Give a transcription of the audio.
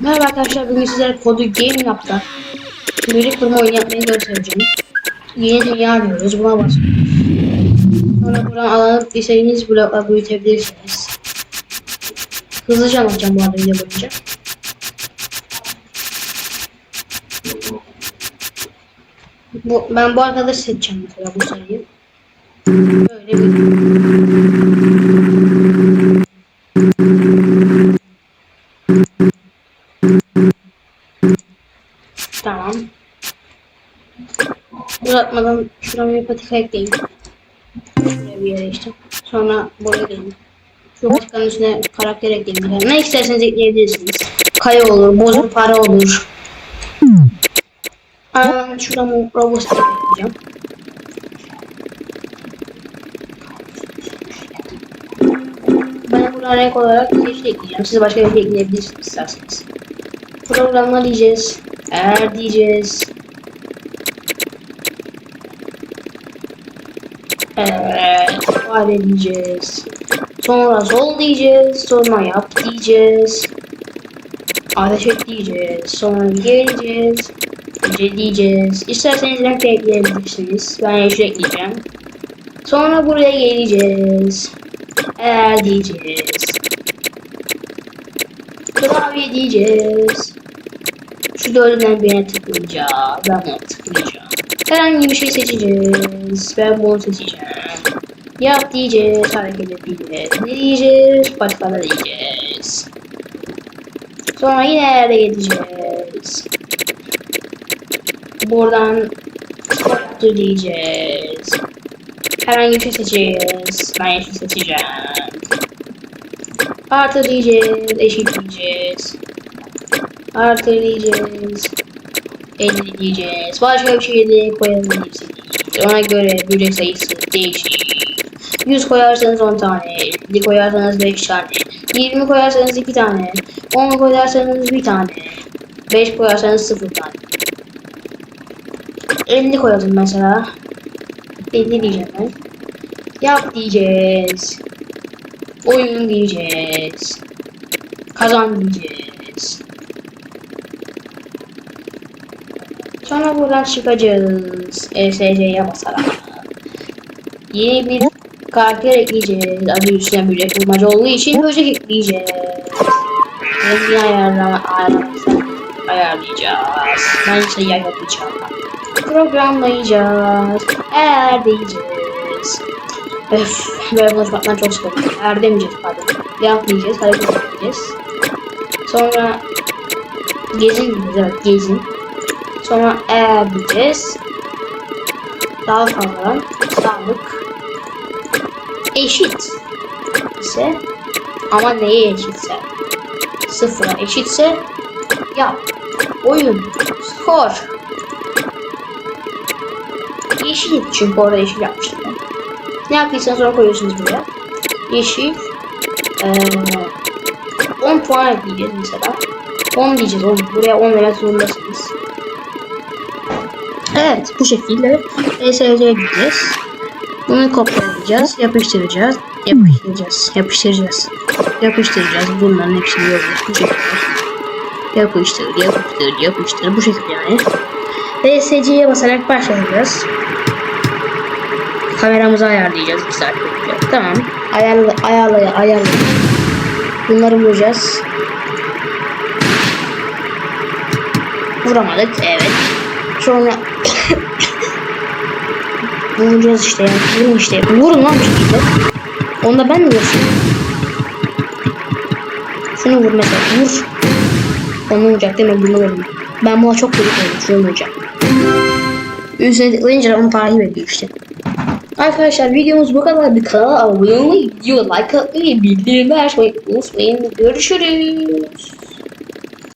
Merhaba arkadaşlar bugün sizlere kodu game yaptık. Müzik kurma oyunu yapmayı göstereceğim. Yeni dünya arıyoruz buna basıyoruz. Sonra buradan alıp istediğiniz blokla büyütebilirsiniz. Hızlıca anlatacağım bu arada video boyunca. Bu, ben bu arkadaşı seçeceğim mesela bu sayıyı. Böyle bir Tamam. Uzatmadan şuraya bir patika ekleyin. Şuraya bir yere işte. Sonra buraya gelin. Şu patikanın üstüne karakter ekleyin. Yani ne isterseniz ekleyebilirsiniz. Kaya olur, bozuk para olur. Aa, şuradan robot ekleyeceğim. Buradan renk olarak yeşil ekleyeceğim. Siz başka bir şey ekleyebilirsiniz isterseniz. Programla diyeceğiz. Eğer diyeceğiz. Evet, fare diyeceğiz. Sonra sol diyeceğiz. Sonra yap diyeceğiz. Ateş et diyeceğiz. Sonra geleceğiz. Gece diyeceğiz. İsterseniz renk de ekleyebilirsiniz. Ben yeşil ekleyeceğim. Sonra buraya geleceğiz. Eğer diyeceğiz. Klavye diyeceğiz. Şu dördünden birine tıklayacağım. Ben bunu tıklayacağım. Herhangi bir şey seçeceğiz. Ben bunu seçeceğim. Yap diyeceğiz. Hareket et diyeceğiz. Ne diyeceğiz? Patikada diyeceğiz. Sonra yine yerde gideceğiz. Buradan yaptır diyeceğiz. Herhangi bir şey seçeceğiz. Ben yeşil seçeceğim. Artı diyeceğiz. Eşit diyeceğiz. Artı diyeceğiz. 50 diyeceğiz. Başka bir şey de koyabilirsiniz. Ona göre böcek sayısı değişir. 100 koyarsanız 10 tane, 50 koyarsanız 5 tane, 20 koyarsanız 2 tane, 10 koyarsanız 1 tane, 5 koyarsanız 0 tane. 50 koyalım mesela. 50 diyeceğim ben. Yap diyeceğiz. Oyun diyeceğiz. Kazan diyeceğiz. Sonra buradan çıkacağız. ESC'ye basarak. Yeni bir karakter ekleyeceğiz. Adı üstüne böcek bulmaca olduğu için böcek ekleyeceğiz. Rengini ayarlama, ayarlayacağız. Ben ise yapacağım. Programlayacağız. Eğer diyeceğiz. Öf, böyle konuşmaktan çok sıkıldım. Eğer demeyeceğiz pardon. Yapmayacağız, hareket edeceğiz. Sonra gezin evet gezin. Sonra eğer diyeceğiz. Daha fazla sağlık. Eşit ise ama neye eşitse? Sıfıra eşitse yap oyun skor. Yeşil çünkü orada yeşil yapmıştım. Ne yaptıysanız sonra koyuyorsunuz buraya. Yeşil ee, 10 puan ekleyeceğiz mesela. 10 diyeceğiz 10 buraya 10 vermek zorundasınız Evet bu şekilde ESC'ye gideceğiz. Bunu kopyalayacağız, yapıştıracağız, yapıştıracağız, yapıştıracağız, yapıştıracağız. Bunların hepsini yapıyoruz bu şekilde. Yapıştır, yapıştır, yapıştır bu şekilde yani. ESC'ye basarak başlayacağız. Kameramızı ayarlayacağız 2 saat. Tamam. Ayarla, ayarlaya, ayarla. Bunları vuracağız. Vuramadık, evet. Sonra vuracağız işte yani. Vurun işte. Vurun lan bir şekilde. Onda ben mi vursam? Şunu vur mesela. Vur. Onu vuracak değil mi? Bunu vurun. Ben buna çok gıcık oldum. Şunu vuracak. Üstüne tıklayınca onu takip ediyor işte. Arkadaşlar videomuz bu kadar. Bir kanala abone olmayı, video like atmayı, bildirimleri açmayı unutmayın. Görüşürüz.